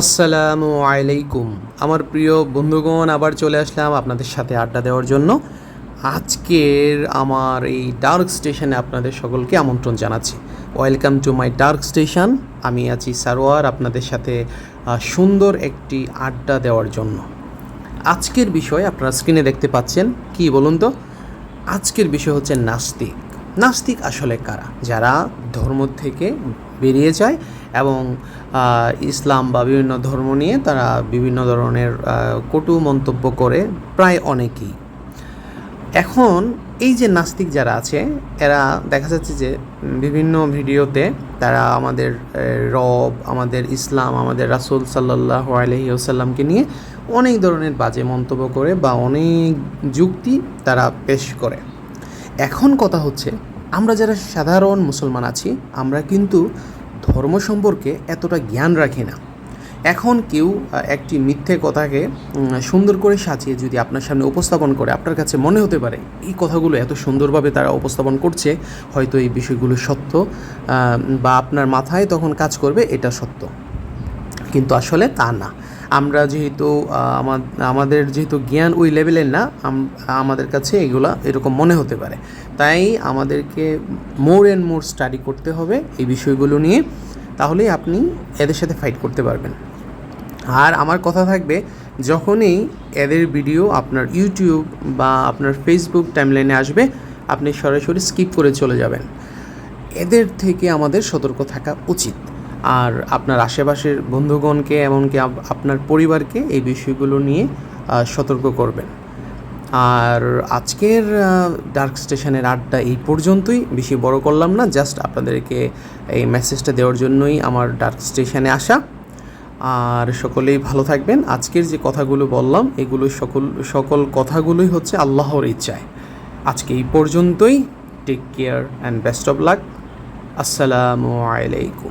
আসসালামু আলাইকুম। আমার প্রিয় বন্ধুগণ, আবার চলে আসলাম আপনাদের সাথে আড্ডা দেওয়ার জন্য। আজকের আমার এই ডার্ক স্টেশনে আপনাদের সকলকে আমন্ত্রণ জানাচ্ছি। Welcome to my dark station. আমি আছি সারোয়ার আপনাদের সাথে সুন্দর একটি আড্ডা দেওয়ার জন্য। আজকের বিষয় আপনারা স্ক্রিনে দেখতে পাচ্ছেন। কি বলুন তো? আজকের বিষয় হচ্ছে নাস্তিক। নাস্তিক আসলে কারা? যারা ধর্ম থেকে বেরিয়ে যায় এবং ইসলাম বা বিভিন্ন ধর্ম নিয়ে তারা বিভিন্ন ধরনের কটু মন্তব্য করে প্রায় অনেকেই। এখন এই যে নাস্তিক যারা আছে, এরা দেখা যাচ্ছে যে বিভিন্ন ভিডিওতে তারা আমাদের রব, আমাদের ইসলাম, আমাদের রাসুল সাল্লাহ আলহি আসাল্লামকে নিয়ে অনেক ধরনের বাজে মন্তব্য করে বা অনেক যুক্তি তারা পেশ করে। এখন কথা হচ্ছে, আমরা যারা সাধারণ মুসলমান আছি, আমরা কিন্তু ধর্ম সম্পর্কে এতটা জ্ঞান রাখে না। এখন কেউ একটি মিথ্যে কথাকে সুন্দর করে সাজিয়ে যদি আপনার সামনে উপস্থাপন করে, আপনার কাছে মনে হতে পারে, এই কথাগুলো এত সুন্দরভাবে তারা উপস্থাপন করছে, হয়তো এই বিষয়গুলো সত্য বা আপনার মাথায় তখন কাজ করবে, এটা সত্য। কিন্তু আসলে তা না। আমরা যেহেতু আমাদের যেহেতু জ্ঞান ওই লেভেলের না আমাদের কাছে এগুলা এরকম মনে হতে পারে। তাই আমাদেরকে মোর অ্যান্ড মোর স্টাডি করতে হবে এই বিষয়গুলো নিয়ে, তাহলেই আপনি এদের সাথে ফাইট করতে পারবেন। আর আমার কথা থাকবে, যখনই এদের ভিডিও আপনার ইউটিউব বা আপনার ফেসবুক টাইমলাইনে আসবে, আপনি সরাসরি স্কিপ করে চলে যাবেন। এদের থেকে আমাদের সতর্ক থাকা উচিত। আর আপনার আশেপাশের বন্ধুগণকে, এমনকি আপ- আপনার পরিবারকে এই বিষয়গুলো নিয়ে সতর্ক করবেন। আর আজকের ডার্ক স্টেশনের আড্ডা এই পর্যন্তই। বেশি বড় করলাম না, জাস্ট আপনাদেরকে এই মেসেজটা দেওয়ার জন্যই আমার ডার্ক স্টেশনে আসা। আর সকলেই ভালো থাকবেন। আজকের যে কথাগুলো বললাম, এগুলো সকল সকল কথাগুলোই হচ্ছে আল্লাহর ইচ্ছায়। আজকে এই পর্যন্তই। Take care and best of luck আসসালামু আলাইকুম।